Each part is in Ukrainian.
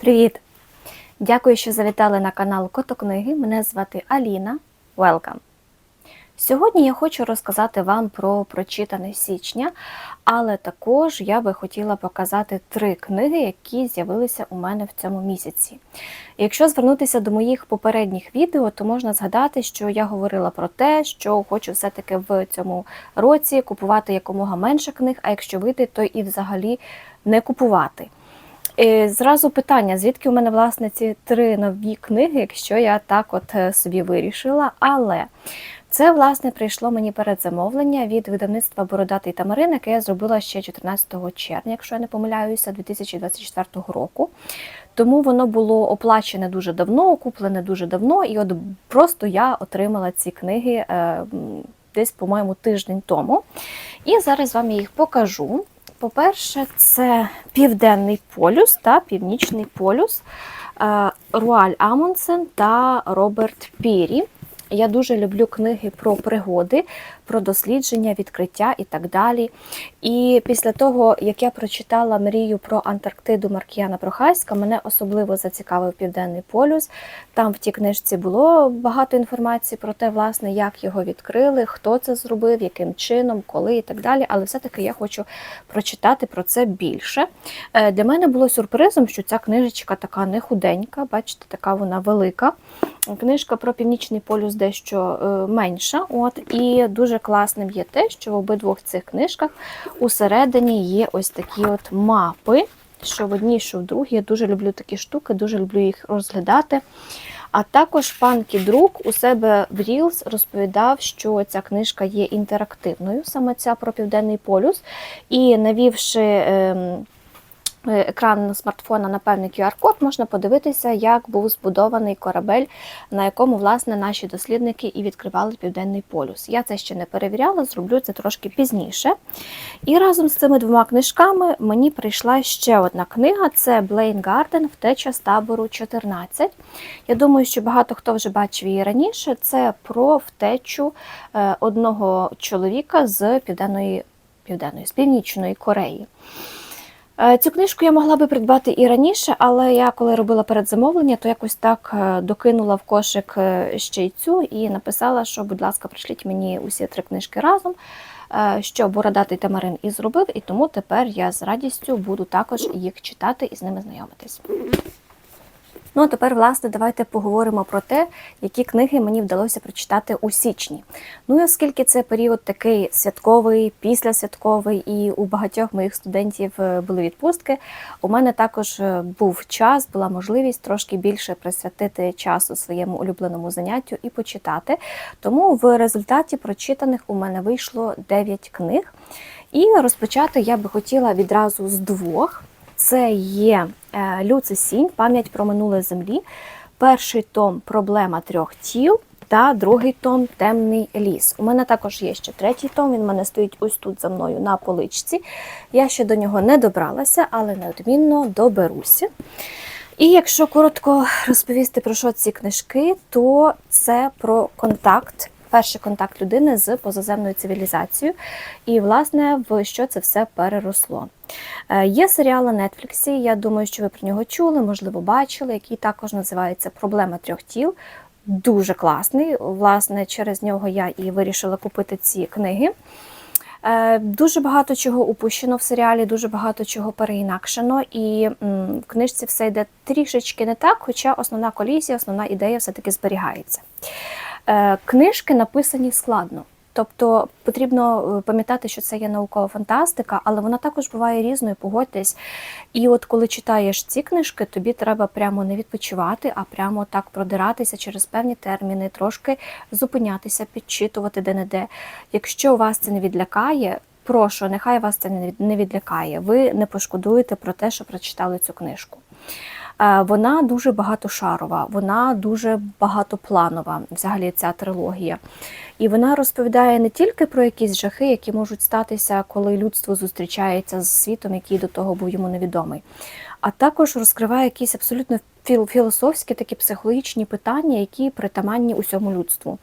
Привіт! Дякую, що завітали на канал Котокниги. Мене звати Аліна. Welcome! Сьогодні я хочу розказати вам про прочитане січня, але також я би хотіла показати три книги, які з'явилися у мене в цьому місяці. Якщо звернутися до моїх попередніх відео, то можна згадати, що я говорила про те, що хочу все-таки в цьому році купувати якомога менше книг, а якщо вийде, то і взагалі не купувати. Зразу питання, звідки у мене власне ці три нові книги, якщо я так от е, собі вирішила. Але це власне прийшло мені передзамовлення від видавництва Бородатий Тамарин, яке я зробила ще 14 червня, якщо я не помиляюся, 2024 року. Тому воно було оплачене дуже давно, куплене дуже давно, і от просто я отримала ці книги е, десь, по-моєму, тиждень тому. І зараз вам їх покажу. По-перше, це Південний полюс та Північний полюс е, Руаль Амундсен та Роберт Пірі. Я дуже люблю книги про пригоди, про дослідження, відкриття і так далі. І після того, як я прочитала мрію про Антарктиду Маркіяна Прохаська, мене особливо зацікавив Південний полюс. Там в тій книжці було багато інформації про те, власне, як його відкрили, хто це зробив, яким чином, коли і так далі. Але все-таки я хочу прочитати про це більше. Е, Для мене було сюрпризом, що ця книжечка така не худенька, бачите, така вона велика. Книжка про північний полюс дещо е, менша. От, і дуже класним є те, що в обидвох цих книжках усередині є ось такі от мапи, що в одній, що в другій. Я дуже люблю такі штуки, дуже люблю їх розглядати. А також пан Кідрук у себе в Reels розповідав, що ця книжка є інтерактивною, саме ця про південний полюс. І навівши ем, екран смартфона на певний QR-код, можна подивитися, як був збудований корабель, на якому власне наші дослідники і відкривали південний полюс. Я це ще не перевіряла, зроблю це трошки пізніше. І разом з цими двома книжками мені прийшла ще одна книга: це Блейн Гарден Втеча з табору 14. Я думаю, що багато хто вже бачив її раніше. Це про втечу е, одного чоловіка з південної, південної з північної Кореї. Е, Цю книжку я могла би придбати і раніше, але я коли робила передзамовлення, то якось так е, докинула в кошик е, ще й цю і написала, що, будь ласка, прийшліть мені усі три книжки разом, що Бородатий Тамарин і зробив, і тому тепер я з радістю буду також їх читати і з ними знайомитись. Ну, а тепер, власне, давайте поговоримо про те, які книги мені вдалося прочитати у січні. Ну і оскільки це період такий святковий, післясвятковий, і у багатьох моїх студентів е, були відпустки, у мене також е, був час, була можливість трошки більше присвятити часу своєму улюбленому заняттю і почитати. Тому в результаті прочитаних у мене вийшло 9 книг. І розпочати я би хотіла відразу з двох. Це є е, Люци Сінь, пам'ять про минуле землі. Перший том Проблема трьох тіл та другий том Темний ліс. У мене також є ще третій том. Він в мене стоїть ось тут за мною на поличці. Я ще до нього не добралася, але неодмінно доберуся. І якщо коротко розповісти про що ці книжки, то це про контакт. Перший контакт людини з позаземною цивілізацією, і, власне, в що це все переросло. Е, Є серіал на Нетфліксі, я думаю, що ви про нього чули, можливо, бачили, який також називається Проблема трьох тіл. Дуже класний. Власне, через нього я і вирішила купити ці книги. Е, Дуже багато чого упущено в серіалі, дуже багато чого переінакшено, і в книжці все йде трішечки не так, хоча основна колізія, основна ідея все-таки зберігається. Е, Книжки написані складно. Тобто потрібно е, пам'ятати, що це є наукова фантастика, але вона також буває різною, погодьтесь. І от коли читаєш ці книжки, тобі треба прямо не відпочивати, а прямо так продиратися через певні терміни, трошки зупинятися, підчитувати де-не-де. Якщо вас це не відлякає, прошу, нехай вас це не відлякає. Ви не пошкодуєте про те, що прочитали цю книжку. Е, Вона дуже багатошарова, вона дуже багатопланова, взагалі ця трилогія. І вона розповідає не тільки про якісь жахи, які можуть статися, коли людство зустрічається з світом, який до того був йому невідомий, а також розкриває якісь абсолютно філ- філософські такі психологічні питання, які притаманні усьому людству.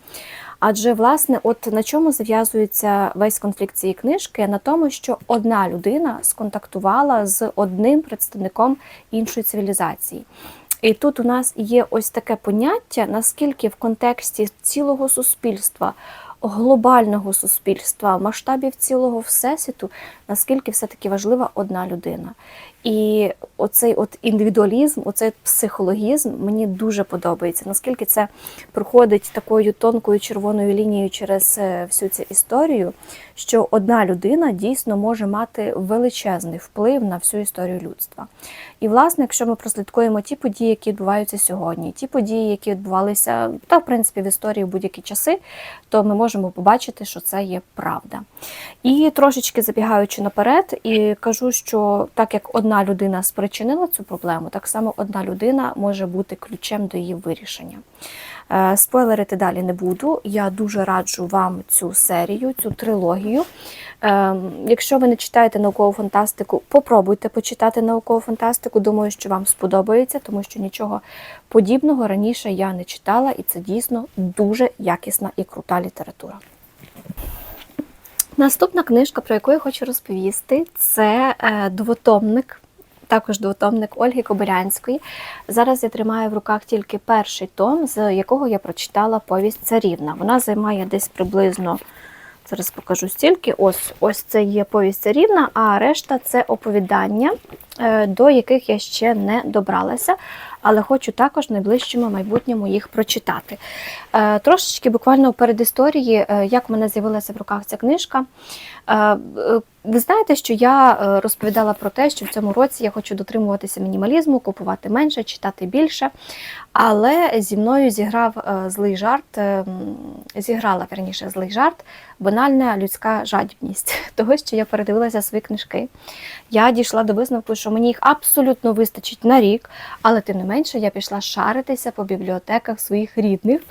Адже, власне, от на чому зав'язується весь конфлікт цієї книжки? На тому, що одна людина сконтактувала з одним представником іншої цивілізації. І тут у нас є ось таке поняття, наскільки в контексті цілого суспільства, глобального суспільства, масштабів цілого всесвіту, наскільки все-таки важлива одна людина. І оцей от індивідуалізм, оцей психологізм мені дуже подобається. Наскільки це проходить такою тонкою червоною лінією через е, всю цю історію, що одна людина дійсно може мати величезний вплив на всю історію людства. І, власне, якщо ми прослідкуємо ті події, які відбуваються сьогодні, ті події, які відбувалися та в принципі в історії в будь-які часи, то ми можемо побачити, що це є правда. І трошечки забігаючи наперед, і кажу, що так як одна людина спричинила цю проблему, так само одна людина може бути ключем до її вирішення. Е, Спойлерити далі не буду. Я дуже раджу вам цю серію, цю трилогію. Е, Якщо ви не читаєте наукову фантастику, попробуйте почитати наукову фантастику. Думаю, що вам сподобається, тому що нічого подібного раніше я не читала, і це дійсно дуже якісна і крута література. Наступна книжка, про яку я хочу розповісти, це е, двотомник, також двотомник Ольги Кобилянської. Зараз я тримаю в руках тільки перший том, з якого я прочитала повість царівна. Вона займає десь приблизно, зараз покажу стільки. Ось ось це є повість царівна, а решта це оповідання, е, до яких я ще не добралася. Але хочу також в найближчому майбутньому їх прочитати. Е, Трошечки буквально перед історії, е, як в мене з'явилася в руках ця книжка. Е, е, Ви знаєте, що я е, розповідала про те, що в цьому році я хочу дотримуватися мінімалізму, купувати менше, читати більше. Але зі мною зіграв злий жарт, зіграла верніше злий жарт, банальна людська жадібність того, що я передивилася свої книжки. Я дійшла до висновку, що мені їх абсолютно вистачить на рік, але тим не менше я пішла шаритися по бібліотеках своїх рідних.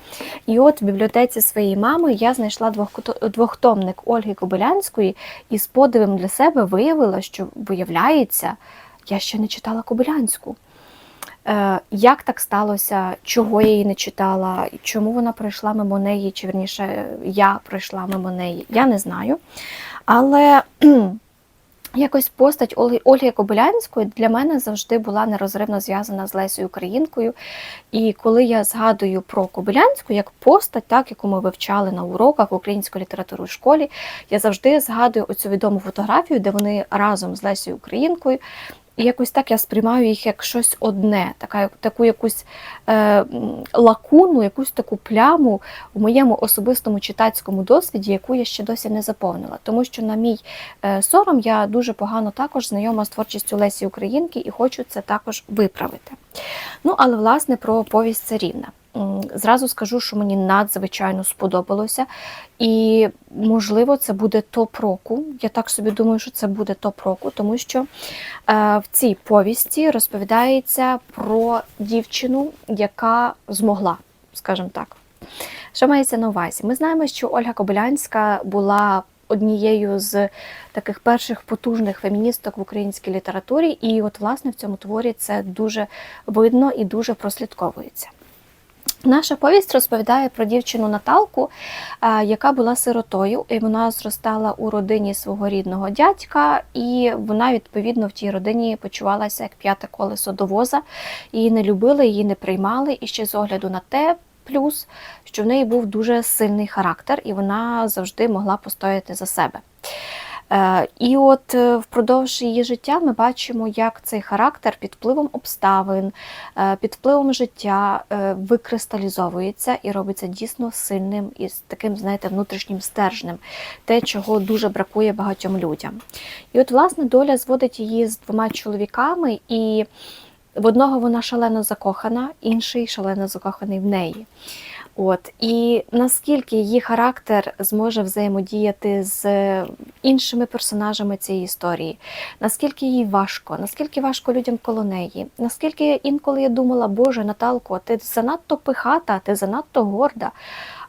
І от в бібліотеці своєї мами я знайшла двох- двохтомник Ольги Кобилянської і з подивом для себе виявила, що виявляється, я ще не читала Кобилянську. Е, Як так сталося, чого я її не читала, чому вона пройшла мимо неї, чи верніше я пройшла мимо неї, я не знаю. Але якось постать Ольги, Кобилянської для мене завжди була нерозривно зв'язана з Лесією Українкою. І коли я згадую про Кобилянську як постать, так, яку ми вивчали на уроках української літератури в школі, я завжди згадую оцю відому фотографію, де вони разом з Лесією Українкою. І якось так я сприймаю їх як щось одне, така, таку якусь е, лакуну, якусь таку пляму у моєму особистому читацькому досвіді, яку я ще досі не заповнила. Тому що, на мій е, сором, я дуже погано також знайома з творчістю Лесі Українки і хочу це також виправити. Ну, але власне про повість царівна. Зразу скажу, що мені надзвичайно сподобалося, і можливо це буде топ року. Я так собі думаю, що це буде топ року, тому що е, в цій повісті розповідається про дівчину, яка змогла, скажімо так. Що мається на увазі? Ми знаємо, що Ольга Кобилянська була однією з таких перших потужних феміністок в українській літературі, і от, власне, в цьому творі це дуже видно і дуже прослідковується. Наша повість розповідає про дівчину Наталку, е, яка була сиротою, і вона зростала у родині свого рідного дядька, і вона відповідно в тій родині почувалася як п'яте колесо до воза. Її не любили, її не приймали. І ще з огляду на те, плюс, що в неї був дуже сильний характер, і вона завжди могла постояти за себе. Е, І от е, впродовж її життя ми бачимо, як цей характер під впливом обставин, е, під впливом життя викристалізовується і робиться дійсно сильним і таким, знаєте, внутрішнім стержнем, те, чого дуже бракує багатьом людям. І от, власне, доля зводить її з двома чоловіками, і в одного вона шалено закохана, інший шалено закоханий в неї. От. І наскільки її характер зможе взаємодіяти з іншими персонажами цієї історії, наскільки їй важко, наскільки важко людям коло неї, наскільки інколи я думала, Боже, Наталко, ти занадто пихата, ти занадто горда.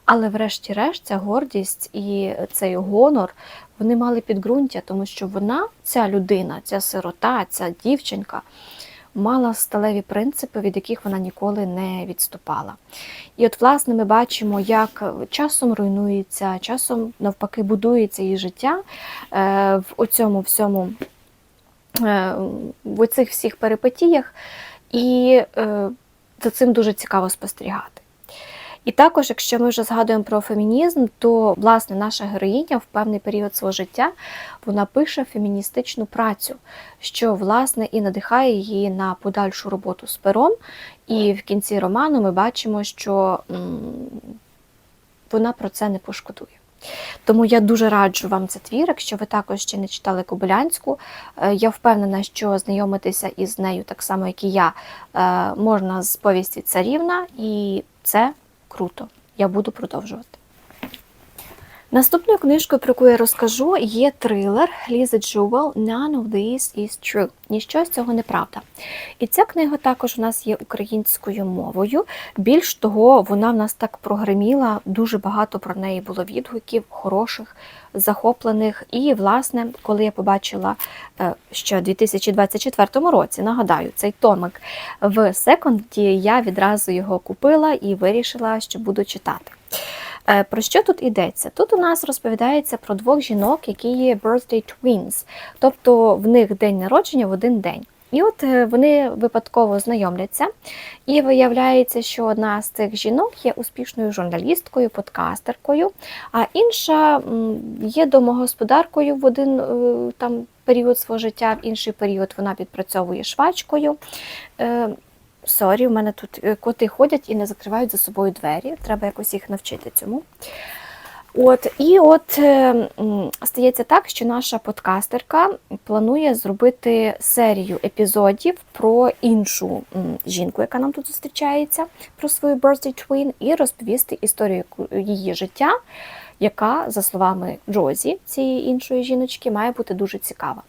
Але врешті-решт ця гордість і цей гонор вони мали підґрунтя, тому що вона, ця людина, ця сирота, ця дівчинка, мала сталеві принципи, від яких вона ніколи не відступала. І от, власне, ми бачимо, як часом руйнується, часом навпаки будується її життя е, в оцьому всьому, е, в оцих всіх перипетіях, і е, за цим дуже цікаво спостерігати. І також, якщо ми вже згадуємо про фемінізм, то власне наша героїня в певний період свого життя вона пише феміністичну працю, що власне і надихає її на подальшу роботу з пером. І в кінці роману ми бачимо, що вона про це не пошкодує. Тому я дуже раджу вам цей твір, якщо ви також ще не читали Кобилянську. Е, Я впевнена, що знайомитися із нею, так само, як і я, е, можна з повісті царівна, і це круто. Я буду продовжувати. Наступною книжкою, про яку я розкажу, є трилер Лізи Джувел None of this is true. Ніщо з цього неправда. І ця книга також у нас є українською мовою. Більш того, вона в нас так прогреміла, дуже багато про неї було відгуків, хороших, захоплених. І, власне, коли я побачила е, ще у 2024 році, нагадаю, цей томик в секонді, я відразу його купила і вирішила, що буду читати. Е, Про що тут йдеться? Тут у нас розповідається про двох жінок, які є birthday twins, тобто в них день народження в один день. І от е, вони випадково знайомляться, і виявляється, що одна з цих жінок є успішною журналісткою, подкастеркою, а інша є домогосподаркою в один е, там період свого життя, в інший період вона відпрацьовує швачкою. Сорі, в мене тут е, коти ходять і не закривають за собою двері. Треба якось їх навчити цьому. От, і от е, стається так, що наша подкастерка планує зробити серію епізодів про іншу жінку, яка нам тут зустрічається, про свою birthday twin, і розповісти історію її життя, яка, за словами Джозі, цієї іншої жіночки, має бути дуже цікава.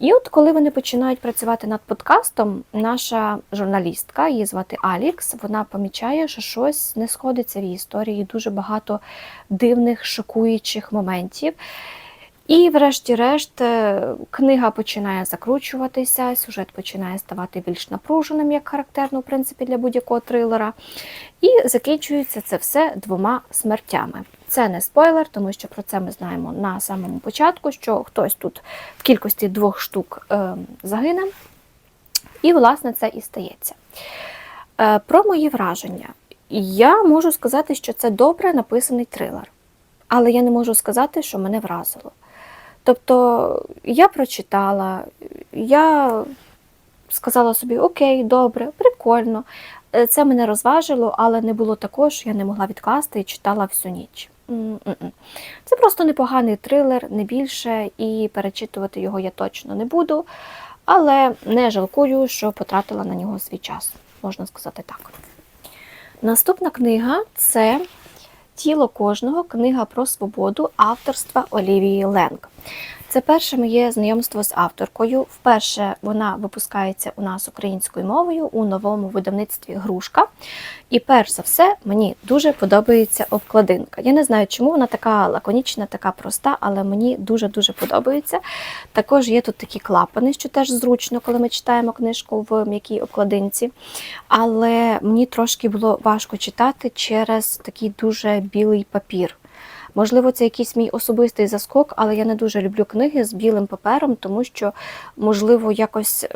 І от коли вони починають працювати над подкастом, наша журналістка, її звати Алікс, вона помічає, що щось не сходиться в її історії, дуже багато дивних, шокуючих моментів. І, врешті-решт, е, книга починає закручуватися, сюжет починає ставати більш напруженим, як характерно, в принципі, для будь-якого трилера. І закінчується це все двома смертями. Це не спойлер, тому що про це ми знаємо на самому початку, що хтось тут в кількості двох штук е, загине. І, власне, це і стається. Е, про мої враження. Я можу сказати, що це добре написаний трилер, але я не можу сказати, що мене вразило. Тобто я прочитала, я сказала собі, окей, добре, прикольно. Е, Це мене розважило, але не було такого, що я не могла відкласти і читала всю ніч. Це просто непоганий трилер, не більше, і перечитувати його я точно не буду. Але не жалкую, що потратила на нього свій час, можна сказати так. Наступна книга це Тіло кожного книга про свободу авторства Олівії Ленк. Це перше моє знайомство з авторкою. Вперше вона випускається у нас українською мовою у новому видавництві Грушка. І перш за все, мені дуже подобається обкладинка. Я не знаю, чому вона така лаконічна, така проста, але мені дуже-дуже подобається. Також є тут такі клапани, що теж зручно, коли ми читаємо книжку в м'якій обкладинці. Але мені трошки було важко читати через такий дуже білий папір. Можливо, це якийсь мій особистий заскок, але я не дуже люблю книги з білим папером, тому що, можливо, якось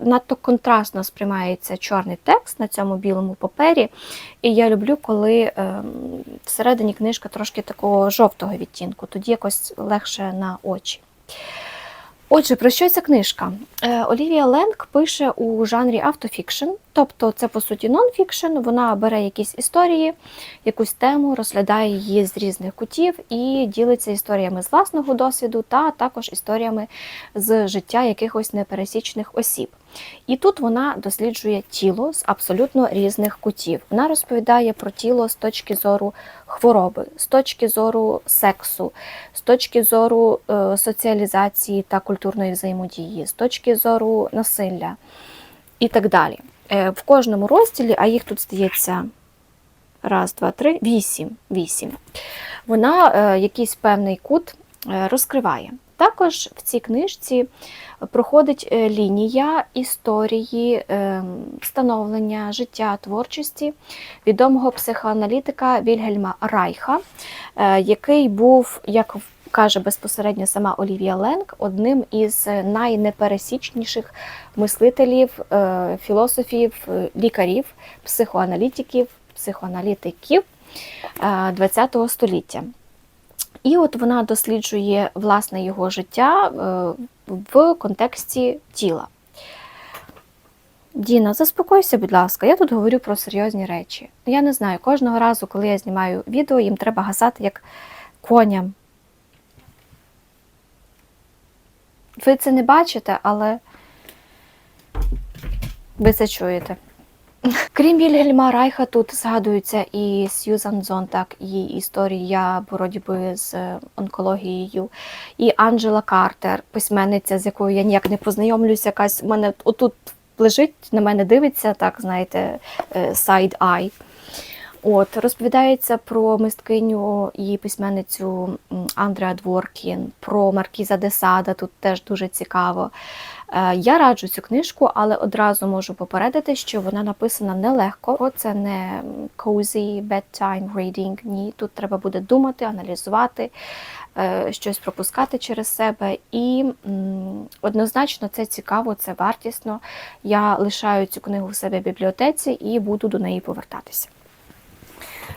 надто контрастно сприймається чорний текст на цьому білому папері. І я люблю, коли ем, всередині книжка трошки такого жовтого відтінку, тоді якось легше на очі. Отже, про що ця книжка? Е, Олівія Ленк пише у жанрі автофікшн, тобто це по суті нонфікшн. Вона бере якісь історії, якусь тему, розглядає її з різних кутів і ділиться історіями з власного досвіду та також історіями з життя якихось непересічних осіб. І тут вона досліджує тіло з абсолютно різних кутів. Вона розповідає про тіло з точки зору хвороби, з точки зору сексу, з точки зору е, соціалізації та культурної взаємодії, з точки зору насилля і так далі. Е, в кожному розділі, а їх тут здається раз, два, три, вісім. вісім. Вона е, якийсь певний кут е, розкриває. Також в цій книжці проходить лінія історії становлення життя творчості відомого психоаналітика Вільгельма Райха, який був, як каже безпосередньо сама Олівія Ленк, одним із найнепересічніших мислителів, е, філософів, е, лікарів, психоаналітиків, психоаналітиків ХХ століття. І от вона досліджує власне його життя е, в контексті тіла. Діна, заспокойся, будь ласка, я тут говорю про серйозні речі. Я не знаю, кожного разу, коли я знімаю відео, їм треба гасати як коням. Ви це не бачите, але ви це чуєте. Крім Вільгельма Райха, тут згадуються і Сьюзан Зонтак, і історія боротьби з онкологією, і Анджела Картер, письменниця, з якою я ніяк не познайомлюся, якась у мене отут лежить, на мене дивиться, так знаєте, side-eye. От, розповідається про мисткиню і письменницю Андреа Дворкін, про Маркіза де Сада, тут теж дуже цікаво. Е, Я раджу цю книжку, але одразу можу попередити, що вона написана нелегко. Це не cozy bedtime reading, ні. Тут треба буде думати, аналізувати, е, щось пропускати через себе. І однозначно це цікаво, це вартісно. Я лишаю цю книгу в себе в бібліотеці і буду до неї повертатися.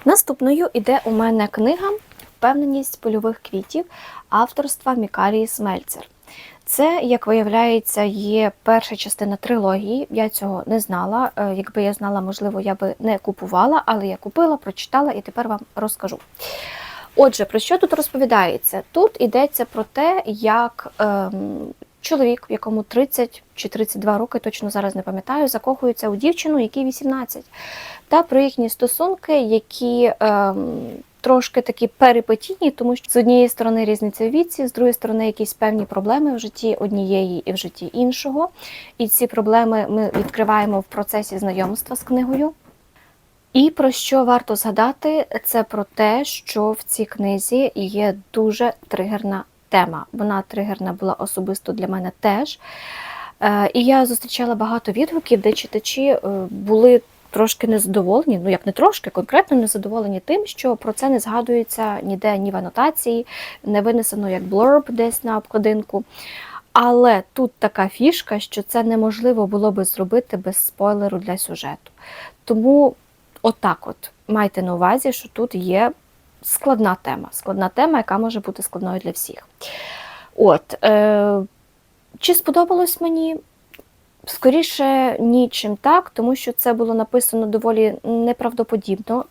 Наступною іде у мене книга Впевненість польових квітів авторства Мікарії Смельцер. Це, як виявляється, є перша частина трилогії. Я цього не знала. Е, Якби я знала, можливо, я би не купувала, але я купила, прочитала і тепер вам розкажу. Отже, про що тут розповідається? Тут йдеться про те, як ем, чоловік, якому 30 чи 32 роки, точно зараз не пам'ятаю, закохується у дівчину, якій 18, та про їхні стосунки, які ем, трошки такі перипетійні, тому що з однієї сторони різниця в віці, з другої сторони, якісь певні проблеми в житті однієї і в житті іншого. І ці проблеми ми відкриваємо в процесі знайомства з книгою. І про що варто згадати, це про те, що в цій книзі є дуже тригерна тема. Вона тригерна була особисто для мене теж. Е, І я зустрічала багато відгуків, де читачі е, були трошки незадоволені, ну як не трошки, конкретно незадоволені тим, що про це не згадується ніде ні в анотації, не винесено як блорб десь на обкладинку. Але тут така фішка, що це неможливо було би зробити без спойлеру для сюжету. Тому отак от майте на увазі, що тут є складна тема. Складна тема, яка може бути складною для всіх. От, е, Чи сподобалось мені? Скоріше, нічим так, тому що це було написано доволі неправдоподібно.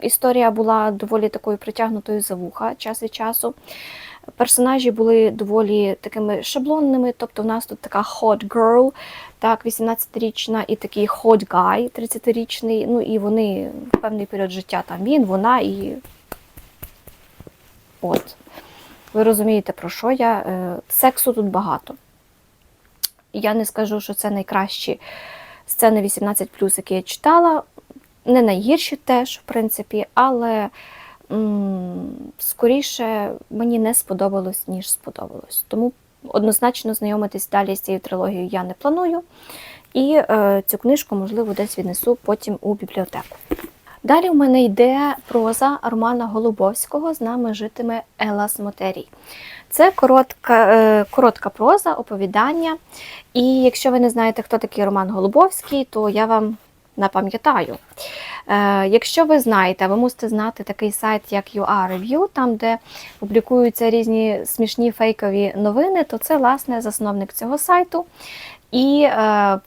Історія була доволі такою притягнутою за вуха час від часу. Персонажі були доволі такими шаблонними, тобто в нас тут така hot girl, так, 18-річна, і такий hot guy, 30-річний. Ну і вони в певний період життя там він, вона і. От. Ви розумієте, про що я? Е, Сексу тут багато. Я не скажу, що це найкращі сцени 18, які я читала. Не найгірші теж, в принципі, але м скоріше мені не сподобалось, ніж сподобалось. Тому однозначно знайомитись далі з цією трилогією я не планую. І е, цю книжку, можливо, десь віднесу потім у бібліотеку. Далі в мене йде проза Романа Голубовського з нами житиме Елас Мотерій. Це коротка е, коротка проза, оповідання. І якщо ви не знаєте, хто такий Роман Голубовський, то я вам напам'ятаю. Е, Якщо ви знаєте, ви мусите знати такий сайт, як UA Review, там, де публікуються різні смішні фейкові новини, то це, власне, засновник цього сайту. І е,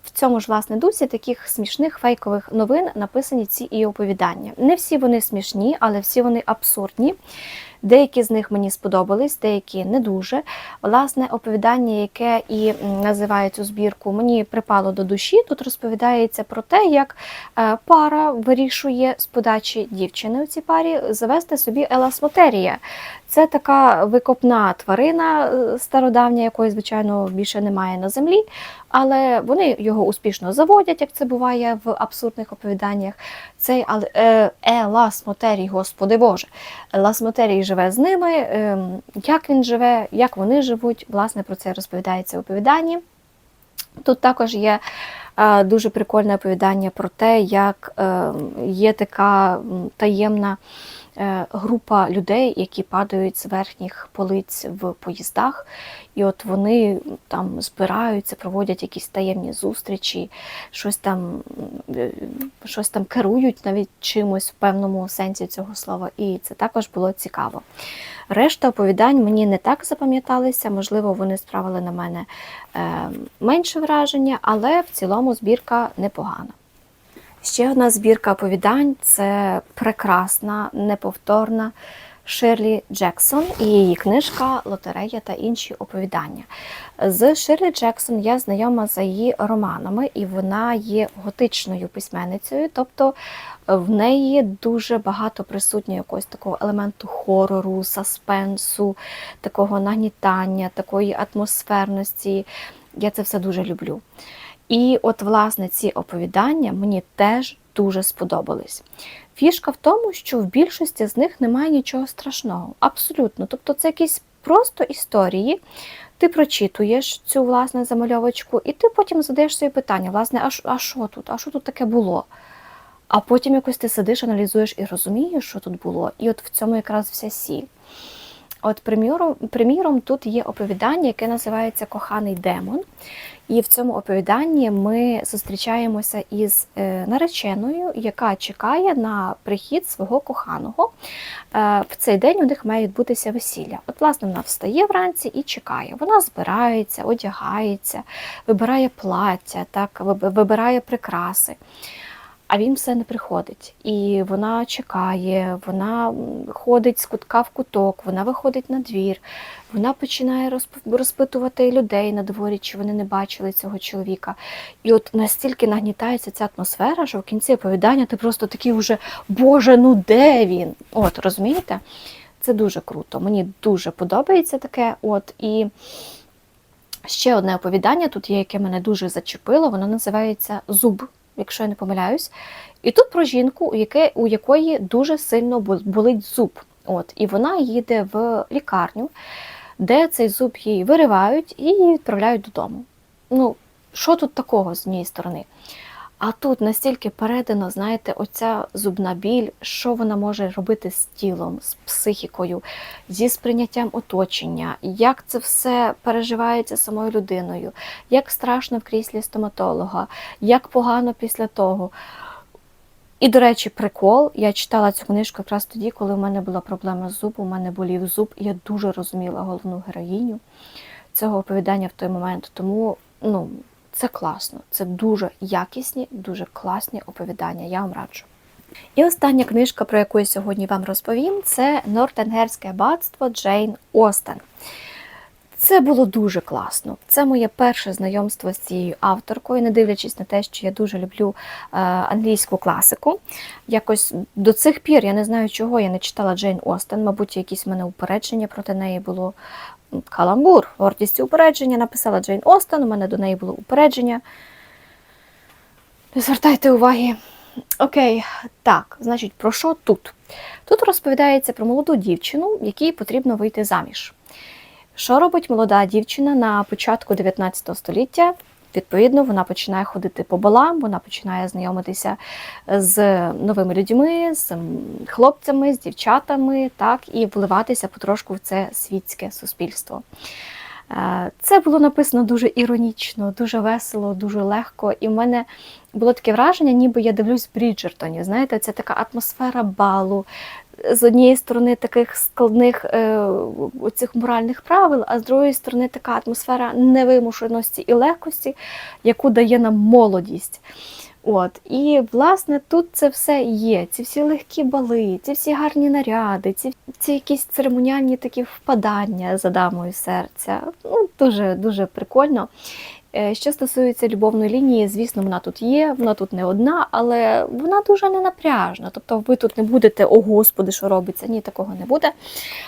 в цьому ж власне дусі таких смішних фейкових новин написані ці і оповідання. Не всі вони смішні, але всі вони абсурдні. Деякі з них мені сподобались, деякі не дуже. Власне, оповідання, яке і називає цю збірку, мені припало до душі. Тут розповідається про те, як е, пара вирішує з подачі дівчини у цій парі завести собі еласмотерія. Це така викопна тварина е, стародавня, якої, звичайно, більше немає на землі, але вони його успішно заводять, як це буває в абсурдних оповіданнях. Цей е, еласмотерій, господи Боже, еласмотерій живе з ними, ем, як він живе, як вони живуть. Власне, про це розповідається в оповіданні. Тут також є е, дуже прикольне оповідання про те, як е, є така таємна е, група людей, які падають з верхніх полиць в поїздах, і от вони там збираються, проводять якісь таємні зустрічі, щось там, щось там керують навіть чимось в певному сенсі цього слова. І це також було цікаво. Решта оповідань мені не так запам'яталися, можливо, вони справили на мене е, менше враження, але в цілому збірка непогана. Ще одна збірка оповідань це прекрасна, неповторна Ширлі Джексон і її книжка Лотерея та інші оповідання. З Ширлі Джексон я знайома за її романами, і вона є готичною письменницею, тобто в неї дуже багато присутньо якогось такого елементу хорору, саспенсу, такого нагнітання, такої атмосферності. Я це все дуже люблю. І от, власне, ці оповідання мені теж дуже сподобались. Фішка в тому, що в більшості з них немає нічого страшного. Абсолютно. Тобто це якісь просто історії. Ти прочитуєш цю власне замальовочку, і ти потім задаєш собі питання, власне, а що тут? А що тут таке було? А потім якось ти сидиш, аналізуєш і розумієш, що тут було. І от в цьому якраз вся сіль. От, приміром, приміром, тут є оповідання, яке називається Коханий демон. І в цьому оповіданні ми зустрічаємося із е, нареченою, яка чекає на прихід свого коханого. Е, В цей день у них має відбутися весілля. От, власне, вона встає вранці і чекає. Вона збирається, одягається, вибирає плаття, так, вибирає прикраси. А він все не приходить. І вона чекає, вона ходить з кутка в куток, вона виходить на двір, вона починає розпитувати людей на дворі, чи вони не бачили цього чоловіка. І от настільки нагнітається ця атмосфера, що в кінці оповідання ти просто такий вже Боже, ну де він? От, розумієте? Це дуже круто. Мені дуже подобається таке. От і ще одне оповідання тут є, яке мене дуже зачепило. Воно називається Зуб, якщо я не помиляюсь. І тут про жінку, у, яке, у якої дуже сильно болить зуб. От, і вона їде в лікарню, де цей зуб їй виривають і відправляють додому. Ну, що тут такого з однієї сторони? А тут настільки передано, знаєте, оця зубна біль, що вона може робити з тілом, з психікою, зі сприйняттям оточення, як це все переживається самою людиною, як страшно в кріслі стоматолога, як погано після того. І, до речі, прикол, я читала цю книжку якраз тоді, коли в мене була проблема з зубом, у мене болів зуб, і я дуже розуміла головну героїню цього оповідання в той момент. Тому ну, це класно, це дуже якісні, дуже класні оповідання. Я вам раджу. І остання книжка, про яку я сьогодні вам розповім, це Нортенгерське аббатство Джейн Остен. Це було дуже класно. Це моє перше знайомство з цією авторкою, не дивлячись на те, що я дуже люблю е, англійську класику. Якось до цих пір я не знаю, чого я не читала Джейн Остен. Мабуть, якісь в мене упередження проти неї було. Каламбур, і упередження, написала Джейн Остен, у мене до неї було упередження. Не звертайте уваги. Окей, так, значить, про що тут? Тут розповідається про молоду дівчину, якій потрібно вийти заміж. Що робить молода дівчина на початку 19 століття? Відповідно, вона починає ходити по балам, вона починає знайомитися з новими людьми, з хлопцями, з дівчатами, так, і вливатися потрошку в це світське суспільство. Е, Це було написано дуже іронічно, дуже весело, дуже легко. І в мене було таке враження, ніби я дивлюсь Бріджертоні. Знаєте, це така атмосфера балу. З однієї сторони таких складних е, цих моральних правил, а з другої сторони така атмосфера невимушеності і легкості, яку дає нам молодість. От і власне тут це все є. Ці всі легкі бали, ці всі гарні наряди, ці, ці якісь церемоніальні такі впадання за дамою серця. Ну дуже дуже прикольно. Е, Що стосується любовної лінії, звісно, вона тут є, вона тут не одна, але вона дуже ненапряжна. Тобто ви тут не будете, о Господи, що робиться, ні, такого не буде.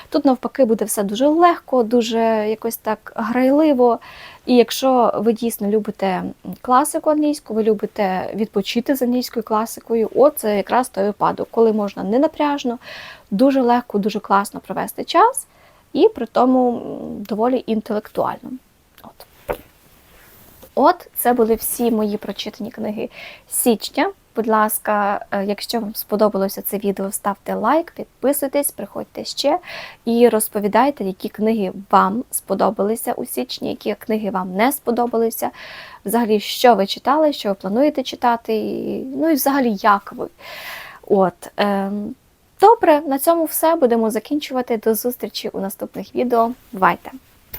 Тут навпаки буде все дуже легко, дуже якось так грайливо. І якщо ви дійсно любите класику англійську, ви любите відпочити з англійською класикою, от це якраз той випадок, коли можна ненапряжно, дуже легко, дуже класно провести час, і при тому доволі інтелектуально. От. Це були всі мої прочитані книги січня. Будь ласка, е, якщо вам сподобалося це відео, ставте лайк, підписуйтесь, приходьте ще і розповідайте, які книги вам сподобалися у січні, які книги вам не сподобалися. Взагалі, що ви читали, що ви плануєте читати, ну і взагалі як ви. От, ем, добре, на цьому все. Будемо закінчувати. До зустрічі у наступних відео. Бувайте!